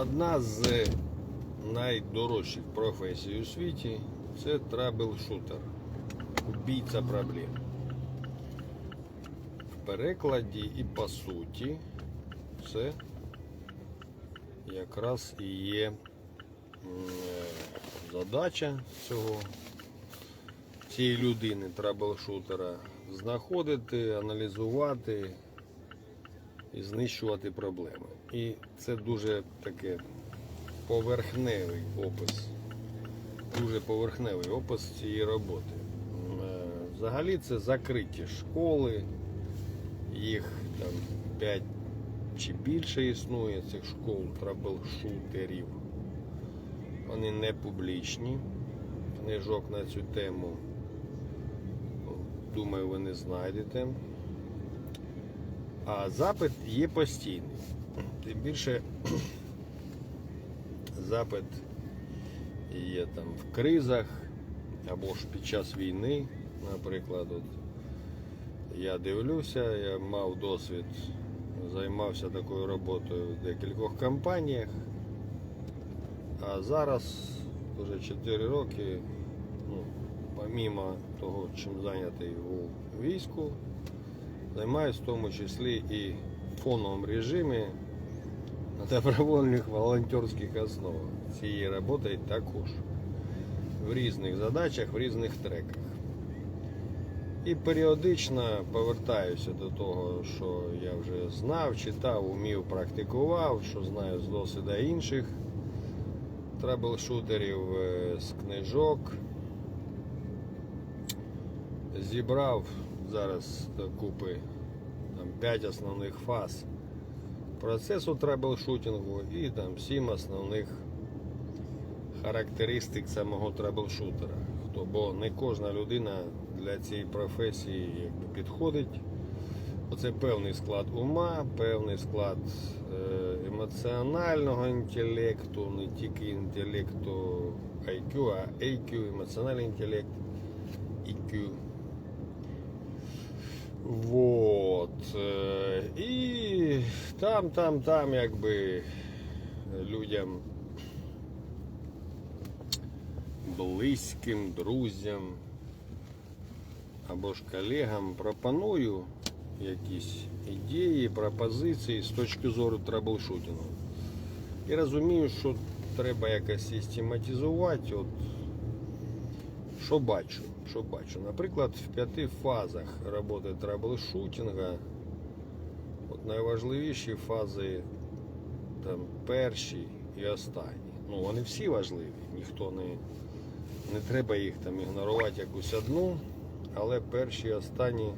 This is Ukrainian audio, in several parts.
Одна з найдорожчих професій у світі це трабл-шутер. Убійця проблем. В перекладі і по суті це якраз і є е, задача цього цієї людини, трабл-шутера, знаходити, аналізувати і знищувати проблеми. І це дуже таке поверхневий опис. Дуже поверхневий опис цієї роботи. Е, Взагалі це закриті школи, їх там 5 чи більше існує цих школ трабл-шутерів. Вони не публічні. Книжок на цю тему, думаю, ви не знайдете. А запит є постійний. Тим більше запит є там в кризах або ж під час війни, наприклад. От я дивлюся, я мав досвід, займався такою роботою в декількох компаніях. А зараз вже 4 роки, ну, помімо того, чим зайнятий у війську, займаюся в тому числі і в фоновому режимі на добровольних волонтерських основах. Цією роботою також. В різних задачах, в різних треках. І періодично повертаюся до того, що я вже знав, читав, умів, практикував, що знаю з досвіду інших трабл-шутерів е, з книжок. Зібрав зараз докупи там 5 основних фаз процесу трабл-шутингу і там 7 основних характеристик самого трабл-шутера. Бо не кожна людина для цієї професії якби, підходить. Оце певний склад ума, певний склад е, емоціонального інтелекту, не тільки інтелекту IQ, а AQ, емоціональний інтелект, EQ. Вот. е, І там, там, там, якби людям близьким, друзям або ж колегам пропоную якісь ідеї, пропозиції з точки зору траблшутингу. І розумію, що треба якось систематизувати. От, що бачу? Що бачу? Наприклад, в п'яти фазах роботи траблшутинга от найважливіші фази там, перші і останні. Ну, вони всі важливі, ніхто не, не треба їх там ігнорувати якусь одну, але перші і останні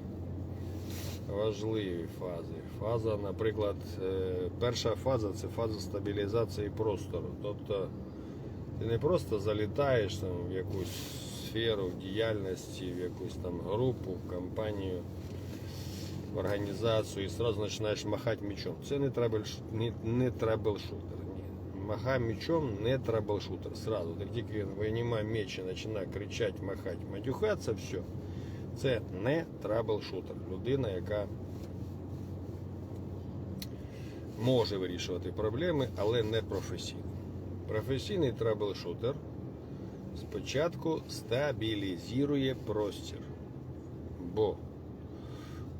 важливі фази. Фаза, наприклад, е, перша фаза це фаза стабілізації простору. Тобто ти не просто залітаєш там, в якусь сферу діяльності, в якусь там групу, компанію, в організацію і одразу починаєш махати мечом. Це не трабл- не, не. Махай мечом не траблшутер. Сразу. Так тільки виймає меч і починає кричати, махати, матюхатися, все. Це не траблшутер. Людина, яка може вирішувати проблеми, але не професійно. Професійний траблшутер спочатку стабілізує простір. Бо,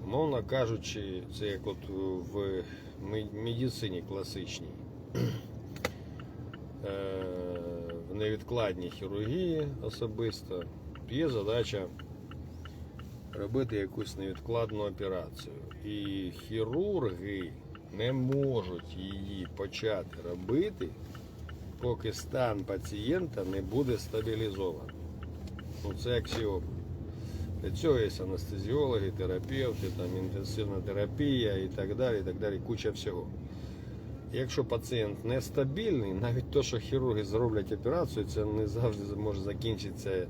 умовно кажучи, це як от в медицині класичній. Е, В невідкладній хірургії особисто є задача робити якусь невідкладну операцію. І хірурги не можуть її почати робити, поки стан пацієнта не буде стабілізований. Ну, це аксіома. Для цього є анестезіологи, терапевти, там, інтенсивна терапія і так далі, і так далі, куча всього. Якщо пацієнт нестабільний, навіть те, що хірурги зроблять операцію, це не завжди може закінчитися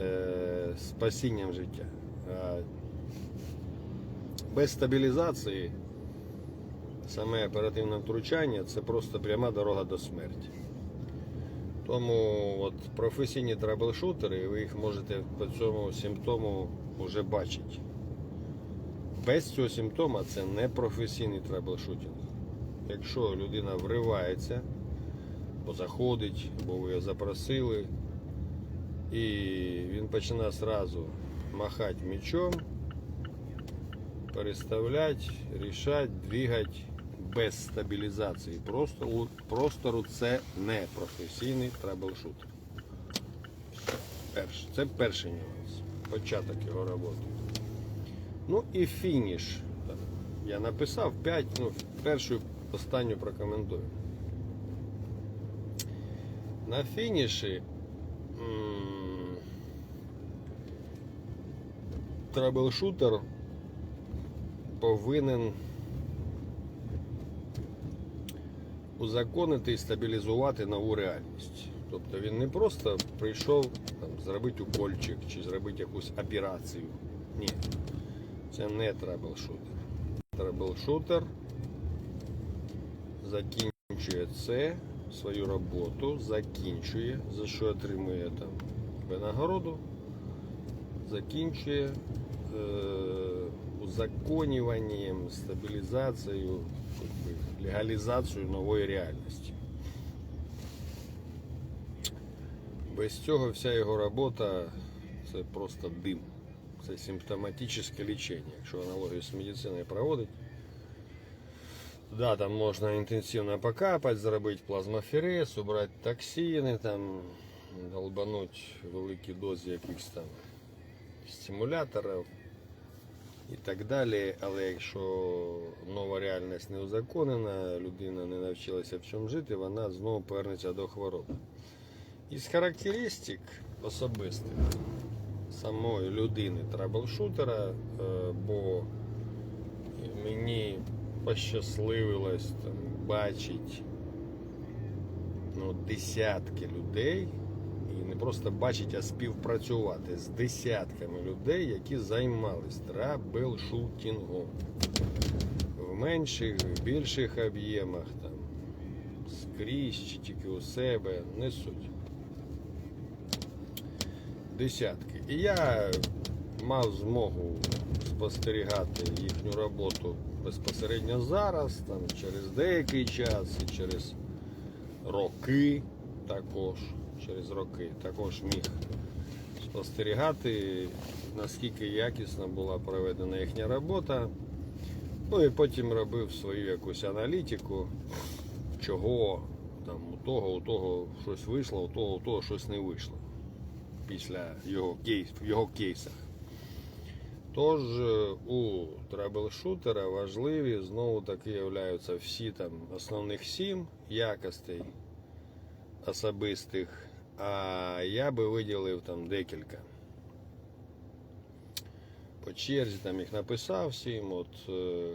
е, спасінням життя. А без стабілізації саме оперативне втручання це просто пряма дорога до смерті. Тому от професійні траблшутери, ви їх можете по цьому симптому вже бачити. Без цього симптома це не професійний траблшутинг. якщо людина вривається, бо заходить, бо ви його запросили, і він починає сразу махати мечом, переставляти, рішати, двигати без стабілізації простору, простору це не професійний траблшутер. Це перший нюанс. Початок його роботи. Ну і фініш. Я написав 5, ну, першу останню прокоментую. На фініші траблшутер повинен узаконити і стабілізувати нову реальність. Тобто він не просто прийшов там, зробити укольчик чи зробити якусь операцію. Ні. Це не траблшутер. Траблшутер закінчує це, свою роботу, закінчує, за що отримує там винагороду, закінчує е, узаконюванням, стабілізацією, легалізацією нової реальності. Без цього вся його робота це просто дим. Це симптоматичне лічення, якщо аналогію з медициною проводить. Да, там можна інтенсивно покапати, зробити плазмоферез, убрати токсини, там, долбануть великі дози якихось там стимуляторів і так далі. Але якщо нова реальність не узаконена, людина не навчилася в чому жити, вона знову повернеться до хвороби. Із характеристик особистих самої людини траблшутера, е, бо мені пощасливилось там, бачити ну, десятки людей, і не просто бачити, а співпрацювати з десятками людей, які займались траблшутінгом в менших, в більших об'ємах, там, скрізь чи тільки у себе, не суть десятки. І я мав змогу спостерігати їхню роботу безпосередньо зараз, там, через деякий час і через роки також. Через роки також міг спостерігати, наскільки якісно була проведена їхня робота. Ну і потім робив свою якусь аналітику, чого там у того, у того щось вийшло, у того, у того щось не вийшло після його, кейс, його кейсах. Тож е, у траблшутера важливі знову таки являються всі там основних сім якостей особистих, а я би виділив там декілька. По черзі там їх написав сім. От, е,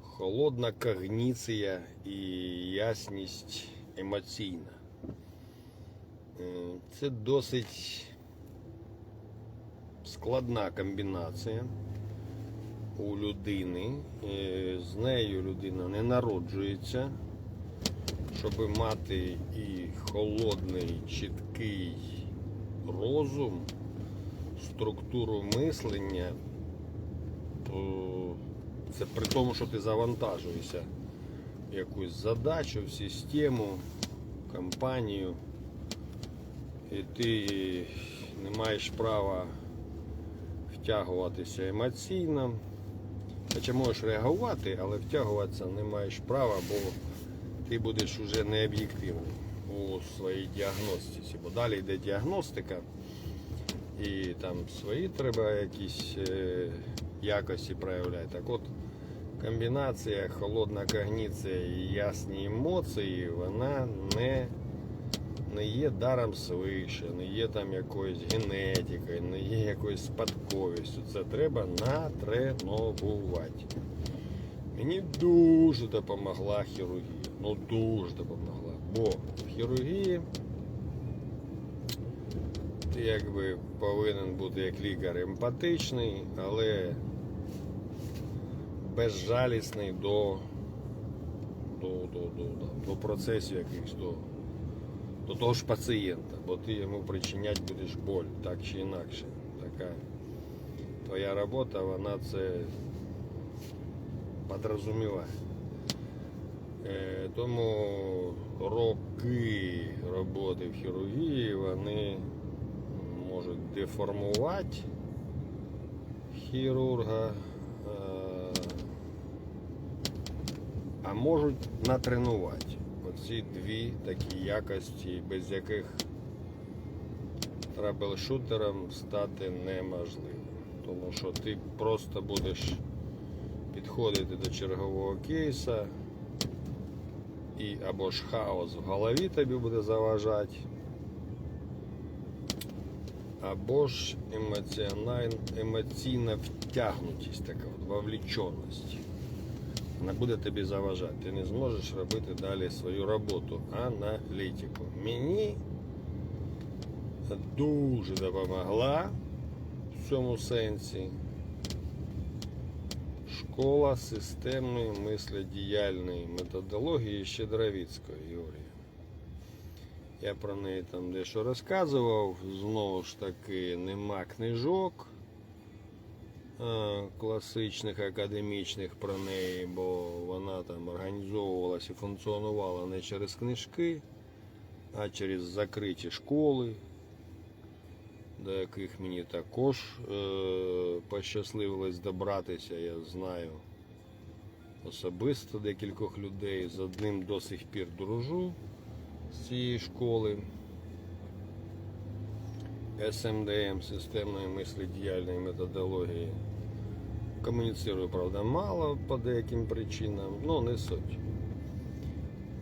холодна когніція і ясність емоційна. Е, Це досить складна комбінація у людини. Е, З нею людина не народжується, щоб мати і холодний, чіткий розум, структуру мислення. Це при тому, що ти завантажуєшся якусь задачу, в систему, компанію і ти не маєш права втягуватися емоційно. Хоча можеш реагувати, але втягуватися не маєш права, бо ти будеш вже не об'єктивним у своїй діагностиці. Бо далі йде діагностика, і там свої треба якісь е, якості проявляти. Так от комбінація холодна когніція і ясні емоції, вона не не є даром свише, не є там якоюсь генетикою, не є якоюсь спадковістю. Це треба натренувати. Мені дуже допомогла хірургія. Ну дуже допомогла. Бо в хірургії ти якби повинен бути як лікар емпатичний, але безжалісний до, до, до, до, до, до процесів якихось. До, до того ж пацієнта, бо ти йому причиняти будеш боль, так чи інакше. Така твоя робота, вона це подрозуміває. Тому роки роботи в хірургії вони можуть деформувати хірурга, е, а можуть натренувати. Оці дві такі якості, без яких трабл-шутером стати неможливо. Тому що ти просто будеш підходити до чергового кейса, і або ж хаос в голові тобі буде заважати, або ж емоційна втягнутість, така от, вовлеченість. Вона буде тобі заважати. Ти не зможеш робити далі свою роботу, аналітику. Мені дуже допомогла в цьому сенсі школа системної мислодіяльної методології Щедровіцької Юрія. Я про неї там дещо розказував. Знову ж таки, нема книжок е, класичних, академічних про неї, бо вона там організовувалася і функціонувала не через книжки, а через закриті школи, до яких мені також е, пощасливилось добратися, я знаю особисто декількох людей. З одним до сих пір дружу з цієї школи. СМДМ, системної мислодіяльної методології. Комуніцирую, правда, мало по деяким причинам, але не суть.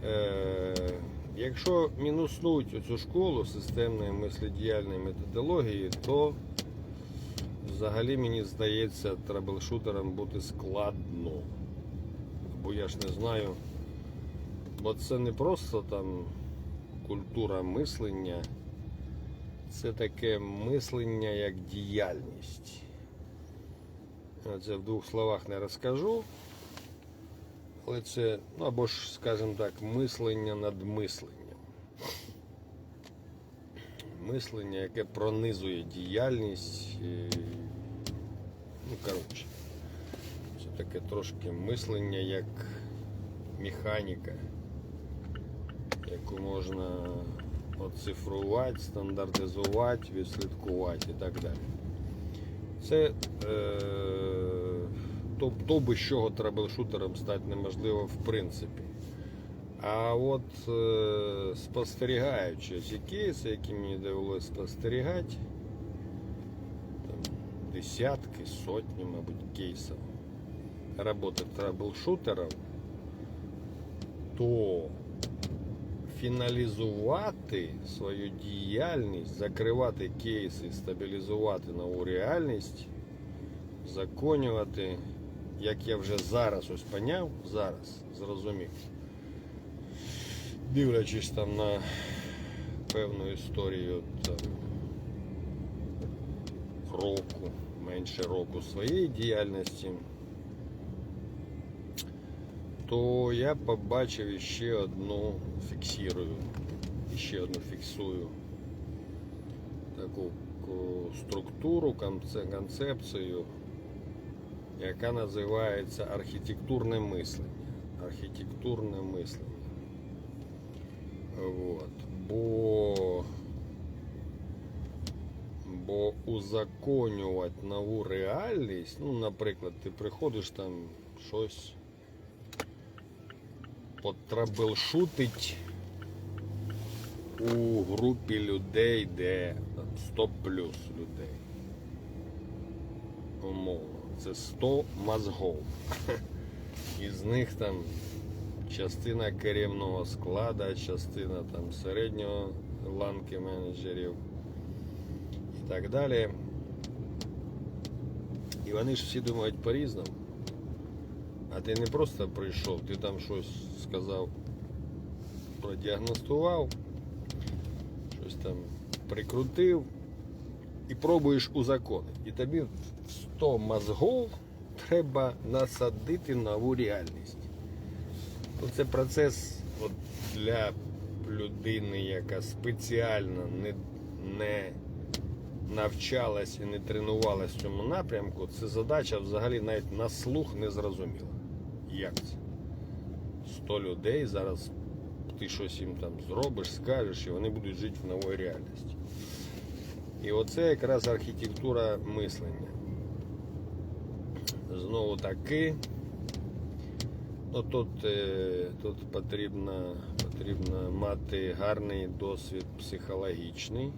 Е, якщо мінуснуть цю школу системної мислодіяльної методології, то взагалі мені здається, траблшутером бути складно. Бо я ж не знаю, бо це не просто там культура мислення, це таке мислення як діяльність. Це в двох словах не розкажу. Але це, ну або ж, скажімо так, мислення над мисленням. Мислення, яке пронизує діяльність. Ну, коротше, це таке трошки мислення як механіка, яку можна оцифрувати, стандартизувати, відслідкувати і так далі. Це е, то, то без чого траблшутером стати неможливо в принципі. А от е, спостерігаючи ці кейси, які мені довелося спостерігати, там, десятки, сотні, мабуть, кейсів роботи траблшутерів, то фіналізувати свою діяльність, закривати кейси, стабілізувати нову реальність, законювати, як я вже зараз ось поняв, зараз зрозумів, дивлячись там на певну історію там, року, менше року своєї діяльності то я побачив іще одну фіксірую, іще одну фіксую таку структуру, концепцію, яка називається архітектурне мислення. Архітектурне мислення. Вот. Бо, бо узаконювати нову реальність, ну, наприклад, ти приходиш там щось потраблшутить у групі людей, де там 100 плюс людей. Умовно. Це 100 мозгов. Із них там частина керівного складу, частина там середнього ланки менеджерів і так далі. І вони ж всі думають по-різному. А ти не просто прийшов, ти там щось сказав, продіагностував, щось там прикрутив і пробуєш узаконити. І тобі в 100 мозгов треба насадити нову реальність. Ну, Це процес от, для людини, яка спеціально не, не навчалась і не тренувалась в цьому напрямку, це задача взагалі навіть на слух не зрозуміла. Як це? 100 людей. Зараз ти щось їм там зробиш, скажеш, і вони будуть жити в новій реальності. І оце якраз архітектура мислення. Знову таки, ну, тут, тут потрібно, потрібно мати гарний досвід психологічний.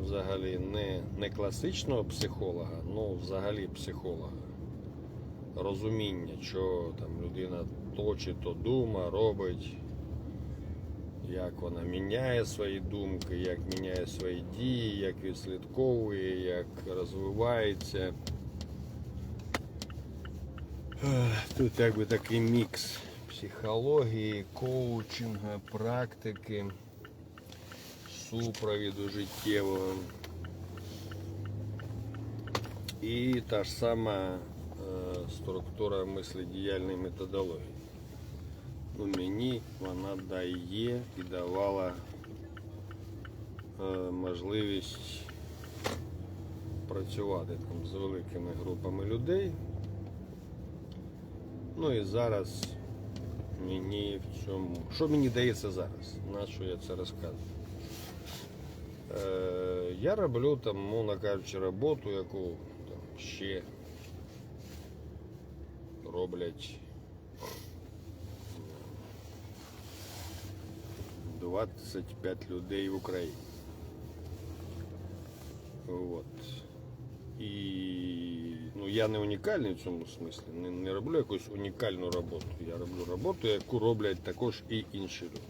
Взагалі не, не класичного психолога, ну взагалі психолога. Розуміння, що там людина то чи то дума, робить, як вона міняє свої думки, як міняє свої дії, як відслідковує, як розвивається. Тут якби такий мікс психології, коучинга, практики, супровіду життєвого. І та ж сама е, структура миследіяльної методології. Ну, мені вона дає і давала е, можливість працювати там з великими групами людей. Ну і зараз мені в цьому. Що мені дається зараз? На що я це розказую? Е, я роблю там, мовно кажучи, роботу, яку там, ще роблять 25 людей в Україні. От. І ну, я не унікальний в цьому смислі, не, не роблю якусь унікальну роботу. Я роблю роботу, яку роблять також і інші люди.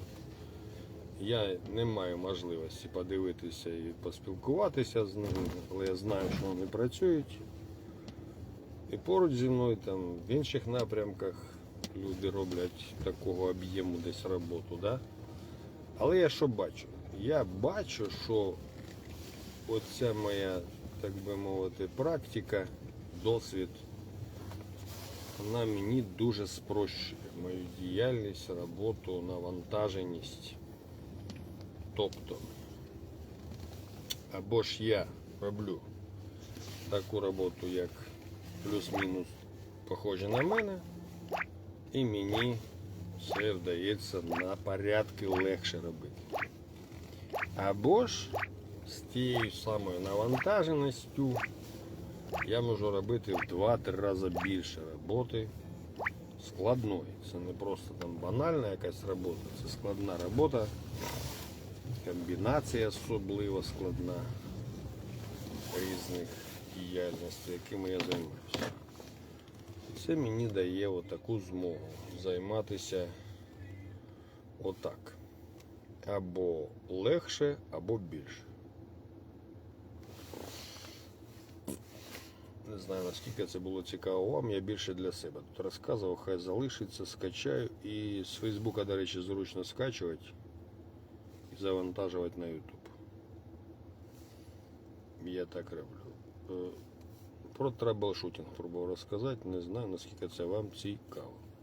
Я не маю можливості подивитися і поспілкуватися з ними, але я знаю, що вони працюють. І поруч зі мною там в інших напрямках люди роблять такого об'єму десь роботу. Да? Але я що бачу? Я бачу, що оця моя, так би мовити, практика, досвід, вона мені дуже спрощує мою діяльність, роботу, навантаженість. Тобто, або ж я роблю таку роботу, як плюс-мінус похожа на мене, і мені все вдається на порядки легше робити. Або ж з тією самою навантаженістю я можу робити в 2-3 рази більше роботи складної. Це не просто там банальна якась робота, це складна робота, комбінація особливо складна різних діяльностей, якими я займаюся. Це мені дає отаку змогу займатися отак. Або легше, або більше. Не знаю наскільки це було цікаво вам, я більше для себе тут розказував, хай залишиться, скачаю і з Фейсбука, до речі, зручно скачувати і завантажувати на YouTube. Я так роблю. Про траблшутинг пробував розказати, не знаю наскільки це вам цікаво.